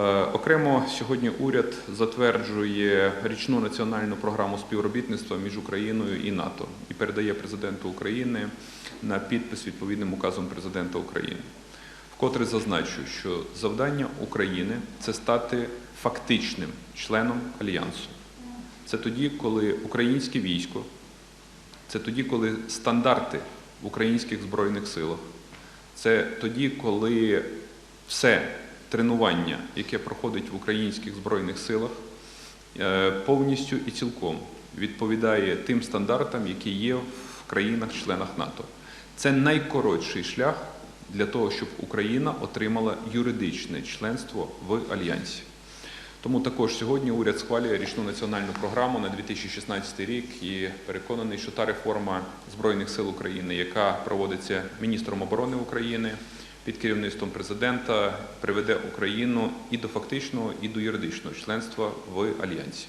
Е, Окремо сьогодні уряд затверджує річну національну програму співробітництва між Україною і НАТО і передає президенту України на підпис відповідним указом президента України. Вкотре зазначу, що завдання України це стати фактичним членом альянсу. Це тоді, коли українське військо, це тоді, коли стандарти в українських збройних силах, це тоді, коли все тренування, яке проходить в українських збройних силах, е, повністю і цілком відповідає тим стандартам, які є в країнах-членах НАТО. Це найкоротший шлях для того, щоб Україна отримала юридичне членство в альянсі. Тому також сьогодні уряд схвалює річну національну програму на 2016 рік і переконаний, що та реформа Збройних сил України, яка проводиться міністром оборони України під керівництвом президента, приведе Україну і до фактичного, і до юридичного членства в альянсі.